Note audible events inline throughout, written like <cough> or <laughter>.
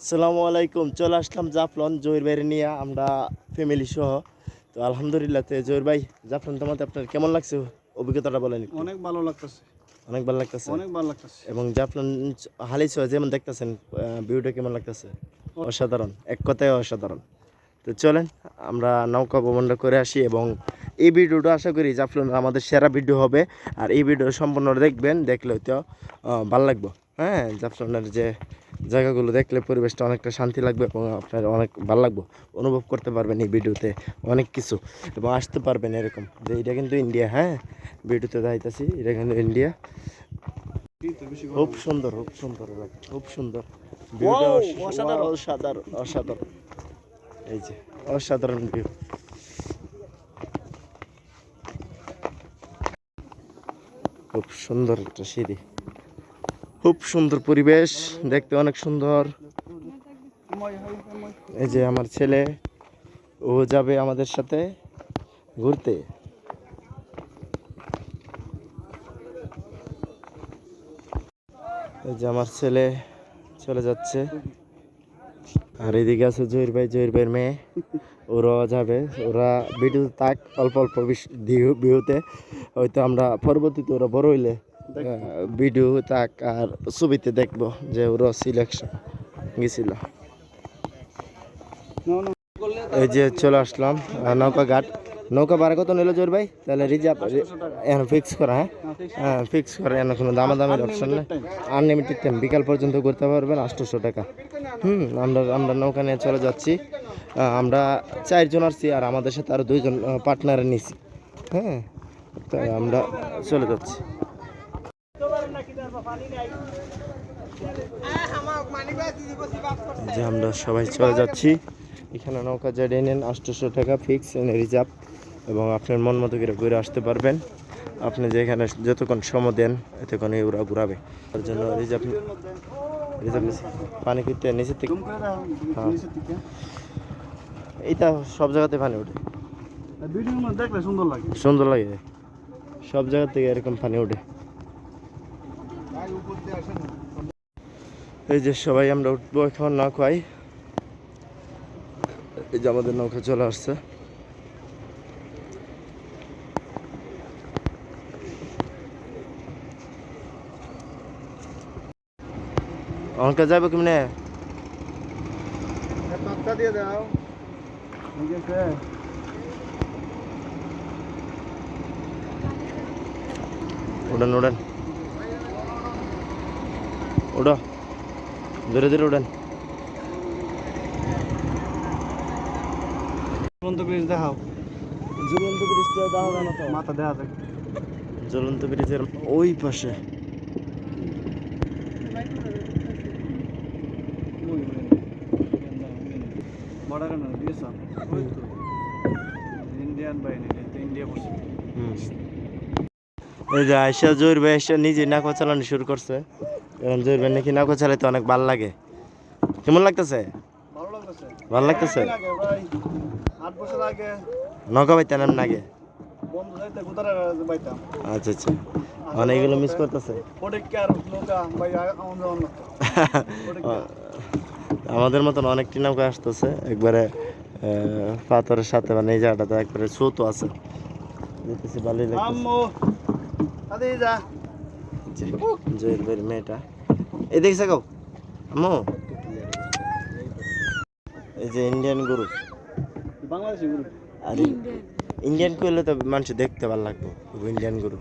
আসসালামু আলাইকুম চলে আসলাম জাফলন জহির বাইরে নিয়ে আমরা ফ্যামিলি সহ। তো আলহামদুলিল্লাহ তো জহির ভাই জাফলন তোমাতে আপনার কেমন লাগছে? অভিজ্ঞতাটা বলেন অনেক ভালো লাগতেছে। অনেক ভালো লাগতেছে? অনেক ভালো লাগতেছে। এবং জাফলন হালি সহ যেমন দেখতেছেন ভিউটা কেমন লাগতেছে? অসাধারণ এক কথায় অসাধারণ। তো চলেন আমরা নৌকা ভ্রমণটা করে আসি এবং এই ভিডিওটা আশা করি জাফলন আমাদের সেরা ভিডিও হবে। আর এই ভিডিও সম্পূর্ণ দেখবেন দেখলে হয়তো আহ, ভালো লাগবে। হ্যাঁ জাফলনের যে জায়গাগুলো দেখলে পরিবেশটা অনেকটা শান্তি লাগবে এবং আপনার অনেক ভালো লাগবে অনুভব করতে পারবেন এই ভিডিওতে অনেক কিছু এবং আসতে পারবেন এরকম। যে এটা কিন্তু ইন্ডিয়া হ্যাঁ? ভিডিওতে যাইতেছি এটা কিন্তু ইন্ডিয়া খুব সুন্দর খুব সুন্দর খুব সুন্দর। অসাধারণ। অসাধারণ এই যে অসাধারণ ভিউ খুব সুন্দর একটা সিঁড়ি। খুব সুন্দর পরিবেশ, দেখতে অনেক সুন্দর। এই যে আমার ছেলে, ও যাবে আমাদের সাথে ঘুরতে। এই যে আমার ছেলে চলে যাচ্ছে। আর এদিকে আছে জহির ভাই, জহির ভাইয়ের মেয়ে। ওরাও যাবে, ওরা ভিডিও তাক অল্প অল্প ভিউতে। হয়তো আমরা পরবর্তীতে ওরা বড় হইলে ভিডিও তাক আর ছবিতে দেখব যে ওর সিলেকশন গেছিল। এই যে চলে আসলাম নৌকা ঘাট। নৌকা ভাড়া কত নিল জোর ভাই? তাহলে রিজার্ভ এখন ফিক্স করা হ্যাঁ? হ্যাঁ ফিক্স করা এখন কোনো দামাদামের অপশন নেই। আনলিমিটেড টাইম বিকাল পর্যন্ত করতে পারবেন আটশোশো টাকা। হুম আমরা আমরা নৌকা নিয়ে চলে যাচ্ছি। আমরা চারজন আসছি আর আমাদের সাথে আরও দুইজন পার্টনার নিছি। হ্যাঁ তো আমরা চলে যাচ্ছি। যে আমরা সবাই চলে যাচ্ছি। এখানে নৌকা জাডিয়ে নেন আটশোশো টাকা ফিক্স রিজার্ভ এবং আপনার মন মতো করে ঘুরে আসতে পারবেন। আপনি যেখানে যতক্ষণ সময় দেন এতক্ষণই ওরা ঘুরাবে। তার জন্য রিজার্ভ রিজার্ভ পানি কিনতে নিচের থেকে হ্যাঁ। এইটা সব জায়গাতে পানি ওঠে। সুন্দর লাগে। সুন্দর লাগে। সব জায়গা থেকে এরকম পানি ওঠে। এই যে সবাই আমরা উঠবো এখন না খাই। এই যে আমাদের নৌকা চলে আসছে। অঙ্কা যাবে কেমনে পাত্তা দিয়ে দাও। ঠিক আছে। উড়ান উড়ান। উড়ো। ধীরে ধরে উড়ান। ঝুলন্ত ব্রিজ দেখাও। ব্রিজটা না তো। মাথা দেখা ব্রিজের ওই পাশে। ইন্ডিয়ান বাহিনী এটা ইন্ডিয়া এই যে আয়সা জোর ভাই আয়সা নিজে নাকো চালানো শুরু করছে। কারণ জোর ভাই নাকি নাকো চালাইতে অনেক ভালো লাগে। কেমন লাগতেছে? ভালো লাগতেছে। নৌকা পাইতেন না আগে? বাইতাম? আচ্ছা আচ্ছা। মানে এগুলো মিস করতেছে <laughs> আমাদের মতন অনেকটি নৌকা আসতেছে। একবারে পাথরের সাথে মানে এই জায়গাটাতে একবারে স্রোতও আছে। দেখতেছি ভালোই জি, জয়ের ভাইয়ের মেয়েটা। এই দেখছে কাউ আম্মু। এই যে ইন্ডিয়ান গরু বাংলাদেশি গুরু আর ইন্ডিয়ান করলে তো মানুষ দেখতে ভালো লাগবে ইন্ডিয়ান গরু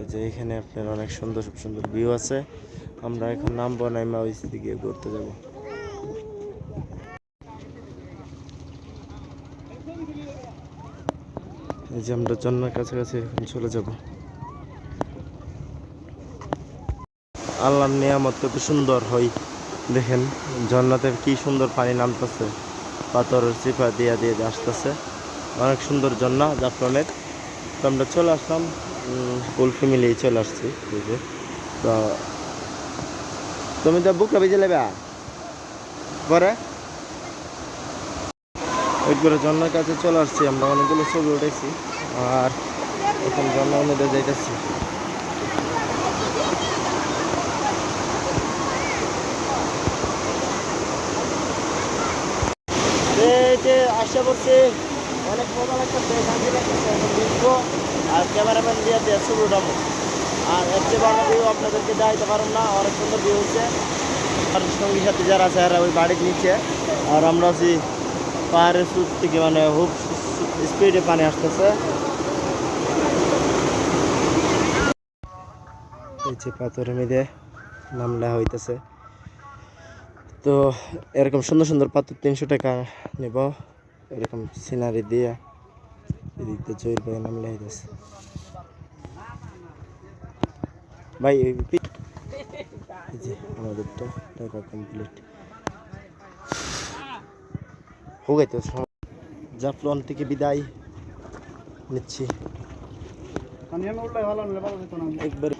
এই যে এখানে আপনার অনেক সুন্দর সুন্দর ভিউ আছে। আমরা এখন নামবো নাইমা ওই দিকে ঘুরতে যাব। এই যে আমরা জন্মের কাছাকাছি এখন চলে যাব। আল্লাহর নিয়ামত কত সুন্দর হয়। দেখেন ঝর্ণাতে কি সুন্দর পানি নামতেছে, পাথরের চিপা দিয়া দিয়ে আসতেছে। অনেক সুন্দর ঝর্ণা জাফরানের তো আমরা চলে আসলাম ফুল ফ্যামিলি চলে আসছি যে। তো, তুমি তো বুকটা বেজে নেবে পরে? ওয়েট করে ঝর্নার কাছে চলে আসছি আমরা, অনেকগুলো ছবি উঠেছি আর এখন ঝর্নার মধ্যে যাইতেছি। যে আশা করছি অনেক মজা লাগতেছে আর ক্যামেরাম্যান দিয়ে দিয়ে ছবি উঠাবো। আর এর চেয়ে ভালো ভিউ আপনাদেরকে দেখাইতে পারব না, অনেক সুন্দর ভিউ হচ্ছে। আর সঙ্গী সাথে যারা আছে ওই বাড়ির নিচে। আর আমরা আছি পাহাড়ের সুদ থেকে মানে খুব স্পিডে পানি আসতেছে। এই যে পাথরের মধ্যে নামলা হইতেছে। তো এরকম সুন্দর সুন্দর পাথর তিনশো টাকা নেব। এরকম সিনারি দিয়ে এদিক দিয়ে জয়ের ভাই নাম লেখা হইতেছে। ভাই, এই যে আমাদের তো টাকা কমপ্লিট উগাইতে জাফলন থেকে বিদায় নিচ্ছি। একবার।